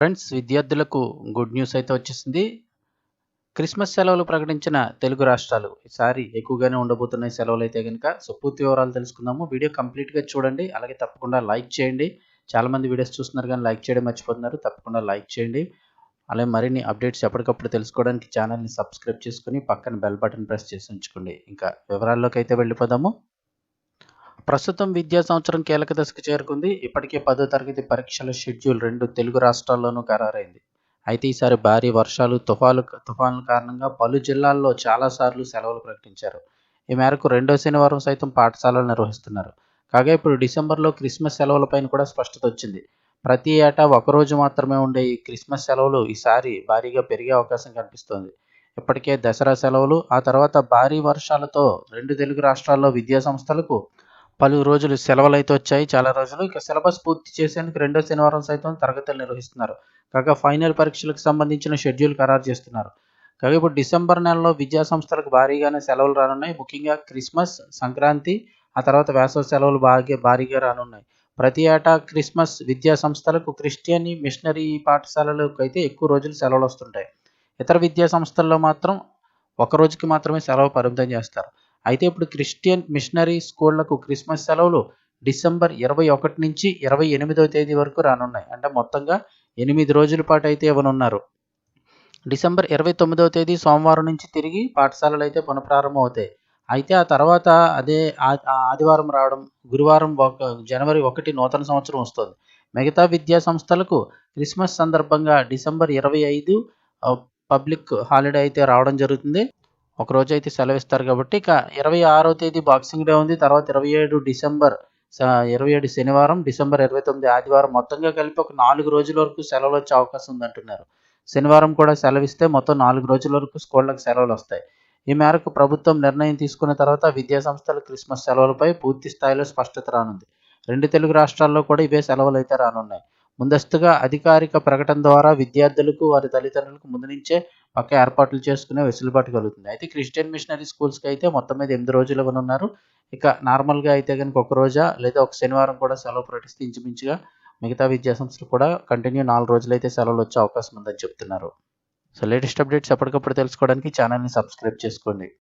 Friends విద్యార్థులకు good news అయితే వచ్చేసింది. క్రిస్మస్ సెలవులు ప్రకటించిన తెలుగు రాష్ట్రాలు ఈసారి ఎక్కువగానే ఉండబోతున్నాయి సెలవులు అయితే కనుక సో పూర్తి వివరాలు తెలుసుకుందాము. వీడియో కంప్లీట్గా చూడండి. అలాగే తప్పకుండా లైక్ చేయండి. చాలామంది వీడియోస్ చూస్తున్నారు కానీ లైక్ చేయడం మర్చిపోతున్నారు. తప్పకుండా లైక్ చేయండి. అలాగే మరిన్ని అప్డేట్స్ ఎప్పటికప్పుడు తెలుసుకోవడానికి ఛానల్ని సబ్స్క్రైబ్ చేసుకుని పక్కన బెల్ బటన్ ప్రెస్ చేసి ఉంచుకోండి. ఇంకా వివరాల్లోకి అయితే వెళ్ళిపోదాము. ప్రస్తుతం విద్యా సంవత్సరం కీలక దశకు చేరుకుంది. ఇప్పటికే పదో తరగతి పరీక్షల షెడ్యూల్ రెండు తెలుగు రాష్ట్రాల్లోనూ ఖరారైంది. అయితే ఈసారి భారీ వర్షాలు తుఫాలు తుఫాన్ల కారణంగా పలు జిల్లాల్లో చాలాసార్లు సెలవులు ప్రకటించారు. ఈ మేరకు రెండో శనివారం సైతం పాఠశాలలు నిర్వహిస్తున్నారు. కాగా ఇప్పుడు డిసెంబర్లో క్రిస్మస్ సెలవులపైన కూడా స్పష్టత వచ్చింది. ప్రతి ఏటా ఒకరోజు మాత్రమే ఉండే ఈ క్రిస్మస్ సెలవులు ఈసారి భారీగా పెరిగే అవకాశం కనిపిస్తోంది. ఇప్పటికే దసరా సెలవులు ఆ తర్వాత భారీ వర్షాలతో రెండు తెలుగు రాష్ట్రాల్లో విద్యా సంస్థలకు పలు రోజులు సెలవులైతే వచ్చాయి. చాలా రోజులు. ఇక సిలబస్ పూర్తి చేసేందుకు రెండో శనివారం సైతం తరగతులు నిర్వహిస్తున్నారు. కాగా ఫైనల్ పరీక్షలకు సంబంధించిన షెడ్యూల్ ఖరారు చేస్తున్నారు. కాగా ఇప్పుడు డిసెంబర్ నెలలో విద్యా సంస్థలకు భారీగానే సెలవులు రానున్నాయి. ముఖ్యంగా క్రిస్మస్ సంక్రాంతి ఆ తర్వాత వేసవి సెలవులు బాగా భారీగా రానున్నాయి. ప్రతి ఏటా క్రిస్మస్ విద్యా సంస్థలకు క్రిస్టియన్ మిషనరీ పాఠశాలలకు అయితే ఎక్కువ రోజులు సెలవులు వస్తుంటాయి. ఇతర విద్యా సంస్థల్లో మాత్రం ఒక రోజుకి మాత్రమే సెలవు పరిమితం చేస్తారు. అయితే ఇప్పుడు క్రిస్టియన్ మిషనరీ స్కూళ్ళకు క్రిస్మస్ సెలవులు డిసెంబర్ ఇరవై ఒకటి నుంచి ఇరవై ఎనిమిదో తేదీ వరకు రానున్నాయి. అంటే మొత్తంగా ఎనిమిది రోజుల పాటు అయితే ఇవ్వనున్నారు. డిసెంబర్ ఇరవై తొమ్మిదవ తేదీ సోమవారం నుంచి తిరిగి పాఠశాలలు అయితే పునఃప్రారంభం అవుతాయి. అయితే ఆ తర్వాత అదే ఆదివారం రావడం గురువారం ఒక జనవరి ఒకటి నూతన సంవత్సరం వస్తుంది. మిగతా విద్యా సంస్థలకు క్రిస్మస్ సందర్భంగా డిసెంబర్ ఇరవై ఐదు పబ్లిక్ హాలిడే అయితే రావడం జరుగుతుంది. ఒక రోజు అయితే సెలవు ఇస్తారు కాబట్టి ఇక ఇరవై ఆరో తేదీ బాక్సింగ్ డే ఉంది. తర్వాత ఇరవై ఏడు డిసెంబర్ ఇరవై ఏడు శనివారం డిసెంబర్ ఇరవై తొమ్మిది ఆదివారం మొత్తంగా కలిపి ఒక నాలుగు రోజుల వరకు సెలవులు వచ్చే అవకాశం ఉంది అంటున్నారు శనివారం కూడా సెలవిస్తే మొత్తం నాలుగు రోజుల వరకు స్కూళ్ళకు సెలవులు వస్తాయి. ఈ మేరకు ప్రభుత్వం నిర్ణయం తీసుకున్న తర్వాత విద్యా సంస్థల క్రిస్మస్ సెలవులపై పూర్తి స్థాయిలో స్పష్టత రానుంది. రెండు తెలుగు రాష్ట్రాల్లో కూడా ఇవే సెలవులు అయితే రానున్నాయి. ముందస్తుగా అధికారిక ప్రకటన ద్వారా విద్యార్థులకు వారి తల్లిదండ్రులకు ముందు నుంచే పక్క ఏర్పాట్లు చేసుకునే వెసులుబాటు కలుగుతుంది. అయితే క్రిస్టియన్ మిషనరీ స్కూల్స్కి అయితే మొత్తం మీద ఎనిమిది రోజులు ఇవ్వనున్నారు. ఇక నార్మల్గా అయితే కనుక ఒక రోజా లేదా ఒక శనివారం కూడా సెలవు ప్రకటిస్తే ఇంచుమించుగా మిగతా విద్యా సంస్థలు కూడా కంటిన్యూ నాలుగు రోజులు అయితే సెలవులు వచ్చే అవకాశం ఉందని చెప్తున్నారు. సో లేటెస్ట్ అప్డేట్స్ ఎప్పటికప్పుడు తెలుసుకోవడానికి ఛానల్ని సబ్స్క్రైబ్ చేసుకోండి.